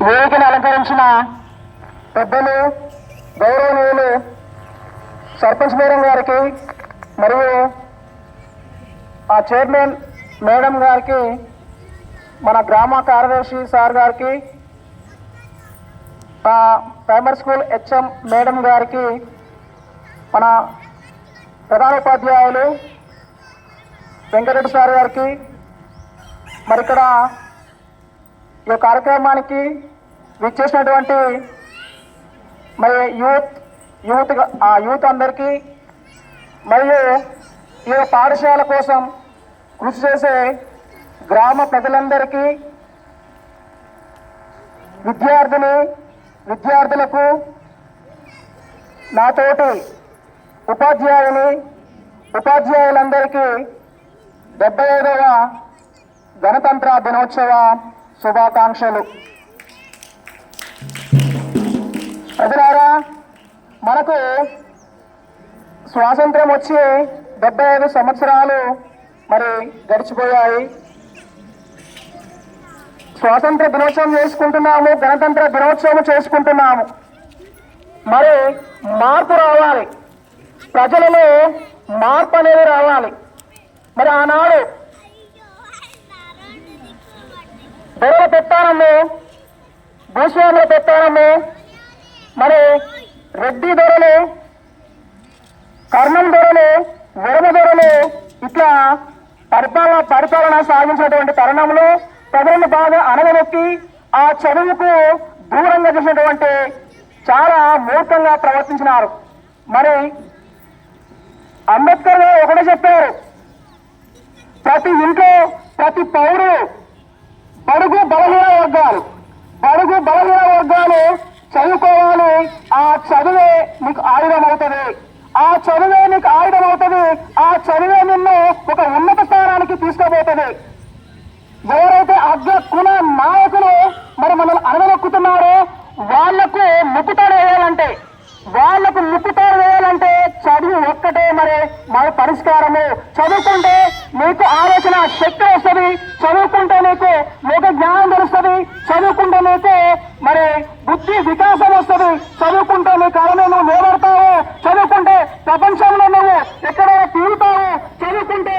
వేదికను అలంకరించిన పెద్దలు గౌరవనీయులు సర్పంచ్ మేడం గారికి మరియు ఆ చైర్మన్ మేడం గారికి మన గ్రామ కార్యదర్శి సార్ గారికి ఆ ప్రైమరీ స్కూల్ హెచ్ఎం మేడం గారికి మన ప్రధానోపాధ్యాయులు వెంకటరెడ్డి సార్ గారికి మరి ఇక్కడ ఈ కార్యక్రమానికి విచ్చేసినటువంటి మరి యూత్ యూత్ ఆ యూత్ అందరికీ మరియు ఈ పాఠశాల కోసం కృషి చేసే గ్రామ ప్రజలందరికీ విద్యార్థిని విద్యార్థులకు నాతోటి ఉపాధ్యాయుని ఉపాధ్యాయులందరికీ డెబ్బై ఐదవ గణతంత్ర దినోత్సవ శుభాకాంక్షలు. ప్రజలారా మనకు స్వాతంత్రం వచ్చి డెబ్బై ఐదు సంవత్సరాలు మరి గడిచిపోయాయి. స్వాతంత్ర దినోత్సవం చేసుకుంటున్నాము గణతంత్ర దినోత్సవం చేసుకుంటున్నాము. మరి మార్పు రావాలి. ప్రజలలో మార్పు అనేది రావాలి. మరి ఆనాడు దొరల పెత్తానము భూస్వాముల పెత్తానము మరి రెడ్డి దొరలు కర్ణం దొరలు వరమ దొరలు ఇట్లా పరిపాలన పరిపాలన సాగించినటువంటి తరుణంలో ప్రజలను బాగా అనగనొక్కి ఆ చదువుకు దూరంగా చేసినటువంటి చాలా మూర్ఖంగా ప్రవర్తించినారు. మరి అంబేద్కర్ గారు ఒకటే చెప్పారు ప్రతి ఇంట్లో ప్రతి పౌరుడు బడుగు బలహీన వర్గాలు. బడుగు బలహీన వర్గాలు చదువుకోవాలి. ఆ చదువే నీకు ఆయుధం అవుతుంది ఆ చదువే నీకు ఆయుధం అవుతుంది ఆ చదువే నిన్ను ఒక ఉన్నత స్థానానికి తీసుకుపోతుంది. ఎవరైతే అగ్ర కుల నాయకులు మరి మనల్ని అనగనొక్కుతున్నారో వాళ్ళకు ముక్కుతాడు వేయాలంటే వాళ్ళకు ముక్కుతాడు వేయాలంటే చదువు ఒక్కటే మరి మన పరిష్కారము. చదువుకుంటే నీకు ఆలోచన శక్తి వస్తుంది. చదువుకుంటే నీకు లోక జ్ఞానం తెలుస్తుంది చదువుకుంటే నీకు మరి బుద్ధి వికాసం వస్తుంది చదువుకుంటే నీ కాలంలో నువ్వు నిలబడతావు చదువుకుంటే ప్రపంచంలో నువ్వు ఎక్కడైనా తీరుతావు చదువుకుంటే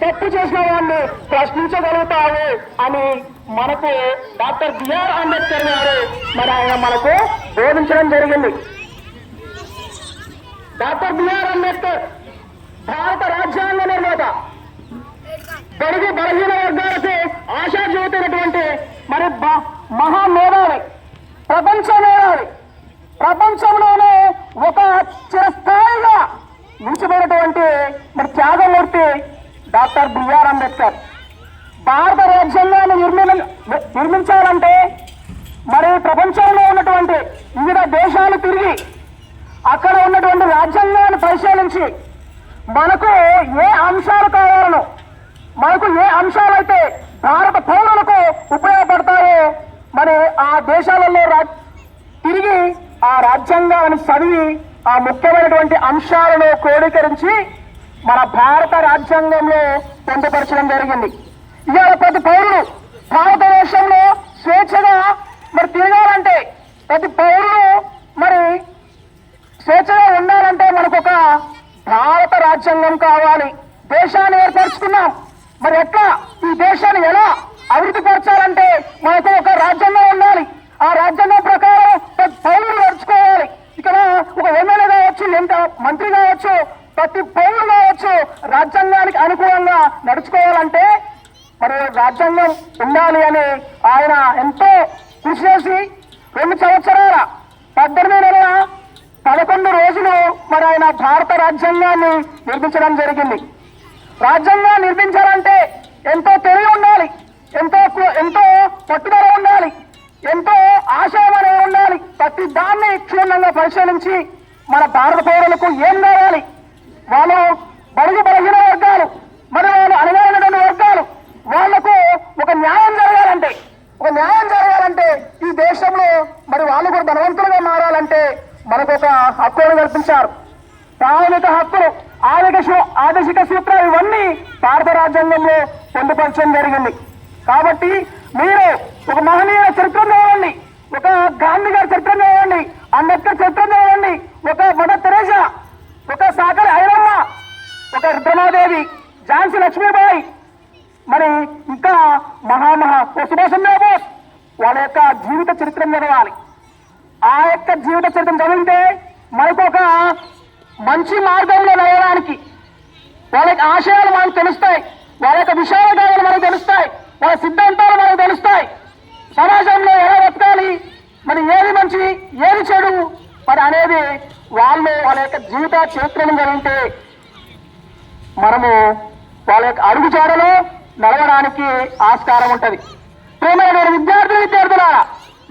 తప్పు చేసిన వాడిని ప్రశ్నించగలుగుతావు అని మనకు డాక్టర్ బిఆర్ అంబేద్కర్ గారు మరి ఆయన మనకు బోధించడం జరిగింది. డాక్టర్ బిఆర్ అంబేద్కర్ భారత రాజ్యాంగ నిర్మాత. బడుగు బలహీన వర్గాలకు ఆశాజ్యోతినటువంటి మరి మహా మేధావి ప్రపంచ మేధావి. ప్రపంచంలోనే ఒక చిరస్థాయిగా నిలిచిపోయినటువంటి మరి త్యాగమూర్తి డాక్టర్ బిఆర్ అంబేద్కర్. భారత రాజ్యాంగాన్ని నిర్మి నిర్మించాలంటే మరి ప్రపంచంలో ఉన్నటువంటి వివిధ దేశాలు తిరిగి అక్కడ ఉన్నటువంటి రాజ్యాంగాన్ని పరిశీలించి మనకు ఏ అంశాలు కావాలను మనకు ఏ అంశాలైతే భారత పౌరులకు ఉపయోగపడతాయో మరి ఆ దేశాలలో రా- తిరిగి ఆ రాజ్యాంగాన్ని చదివి ఆ ముఖ్యమైనటువంటి అంశాలను క్రోడీకరించి మన భారత రాజ్యాంగంలో పొందుపరచడం జరిగింది. ఇవాళ ప్రతి పౌరుడు భారతదేశంలో స్వేచ్ఛగా మరి తిరగాలంటే ప్రతి పౌరుడు మరి స్వేచ్ఛగా ఉండాలంటే మనకు ఒక భారత రాజ్యాంగం కావాలి. దేశాన్ని ఏర్పరచుకున్నాం. మరి ఎట్లా? ఈ దేశాన్ని ఎలా అభివృద్ధి పరచాలంటే మనకు ఒక రాజ్యాంగం ఉండాలి. ఆ రాజ్యాంగం ప్రకారం ప్రతి పౌరులు నడుచుకోవాలి. ఇక్కడ ఒక ఎమ్మెల్యే కావచ్చు ఎంత మంత్రి కావచ్చు ప్రతి పౌరులు కావచ్చు రాజ్యాంగానికి అనుకూలంగా నడుచుకోవాలంటే రాజ్యాంగం ఉండాలి అని ఆయన ఎంతో కృషి చేసి రెండు సంవత్సరాల పద్దెనిమిది నెలల పదకొండు రోజులు మరి ఆయన భారత రాజ్యాంగాన్ని నిర్మించడం జరిగింది. రాజ్యాంగం నిర్మించాలంటే ఎంతో తెలివి ఉండాలి ఎంతో ఎంతో పట్టుదల ఉండాలి ఎంతో ఆశయం అనేది ఉండాలి. ప్రతి దాన్ని క్షుణ్ణంగా పరిశీలించి మన భారత పౌరులకు ఏం కావాలి వాళ్ళు బడుగు బలహీన వర్గాలు మరి వాళ్ళు అనుభవమైనటువంటి ఒక న్యాయం జరగాలంటే ఒక న్యాయం జరగాలంటే ఈ దేశంలో మరి వాళ్ళు కూడా ధనవంతులుగా మారాలంటే మనకు ఒక హక్కును కల్పించారు. ప్రాథమిక హక్కులు ఆర్థిక ఆదేశిక సూత్రాలు ఇవన్నీ భారత రాజ్యాంగంలో పొందుపరచడం జరిగింది. కాబట్టి మీరు ఒక మహనీయ చరిత్ర యొక్క జీవిత చరిత్రను చదవాలి. ఆ యొక్క జీవిత చరిత్ర చదివితే మనకు ఒక మంచి మార్గంలో నడవడానికి వాళ్ళ ఆశయాలు మనకు తెలుస్తాయి. వాళ్ళ యొక్క విషయాలు మనకు తెలుస్తాయి. వాళ్ళ సిద్ధాంతాలు మనకు తెలుస్తాయి. సమాజంలో ఎలా బతకాలి? మరి ఏది మంచి ఏది చెడు? మరి అనేది వాళ్ళు వాళ్ళ యొక్క జీవిత చరిత్రను చదివితే మనము వాళ్ళ యొక్క అడుగుజాడలో నడవడానికి ఆస్కారం ఉంటుంది. ప్రేమ విద్యార్థులు విద్యార్థులారా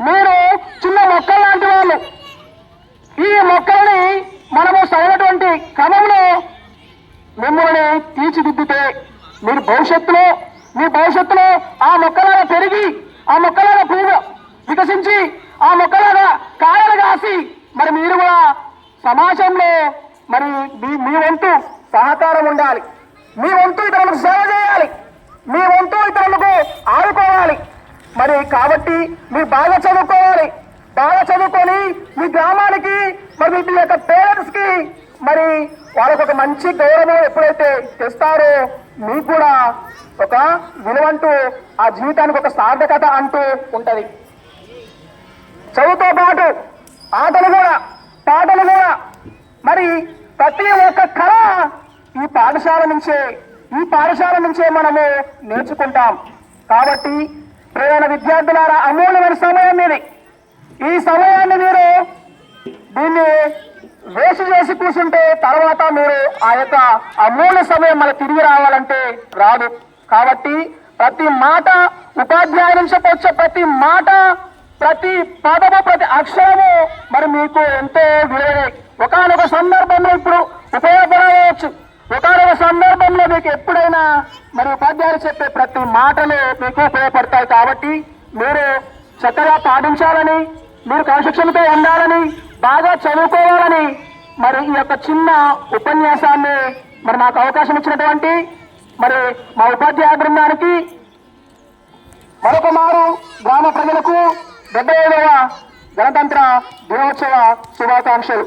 మీరు చిన్న మొక్కలు లాంటి వాళ్ళు ఈ మొక్కల్ని మనము సరైనటువంటి క్రమంలో మిమ్మల్ని తీర్చిదిద్దితే మీరు భవిష్యత్తులో మీ భవిష్యత్తులో ఆ మొక్కలాగా పెరిగి ఆ మొక్కలాగా పువ్వు వికసించి ఆ మొక్కలాగా కాయలు కాసి మరి మీరు కూడా సమాజంలో మరి మీ మీ వంతు సహకారం ఉండాలి. మీ వంతు ఇతరులకు సేవ చేయాలి. మీ వంతు ఇతరులకు ఆడుకోవాలి మరి కాబట్టి మీరు బాగా చదువుకోవాలి. బాగా చదువుకొని మీ గ్రామానికి మరి మీ యొక్క పేరెంట్స్కి మరి వాళ్ళకు ఒక మంచి గౌరవం ఎప్పుడైతే తెస్తారో మీకు కూడా ఒక విలువంటూ ఆ జీవితానికి ఒక సార్థకత అంటూ ఉంటుంది. చదువుతో పాటు ఆటలు కూడా పాటలు కూడా. మరి ప్రతి ఒక్క కళ ఈ పాఠశాల నుంచే ఈ పాఠశాల నుంచే మనము నేర్చుకుంటాం. కాబట్టి ప్రేరణ విద్యార్థులారా అమూల్యమైన సమయం ఇది. ఈ సమయాన్ని మీరు దీన్ని వేసి చేసి కూర్చుంటే తర్వాత మీరు ఆ యొక్క అమూల్య సమయం మళ్ళీ తిరిగి రావాలంటే రాదు. కాబట్టి ప్రతి మాట ఉపాధ్యాయుల నుంచి వచ్చే ప్రతి మాట ప్రతి పదము ప్రతి అక్షరము మరి మీకు ఎంతో విలువైనది ఒకనొక సందర్భంలో ఇప్పుడు ఉపయోగపడవచ్చు. ఒకనొక సందర్భంలో మీకు ఎప్పుడైనా మరి ఉపాధ్యాయులు చెప్పే ప్రతి మాటలు మీకు ఉపయోగపడతాయి కాబట్టి మీరు చక్కగా పాటించాలని మీరు క్రమశిక్షణతో ఉండాలని బాగా చదువుకోవాలని మరి ఈ యొక్క చిన్న ఉపన్యాసాన్ని మరి నాకు అవకాశం ఇచ్చినటువంటి మరి మా ఉపాధ్యాయ బృందానికి మరొక మారు గ్రామ ప్రజలకు డెబ్బై ఐదవ గణతంత్ర దినోత్సవ శుభాకాంక్షలు.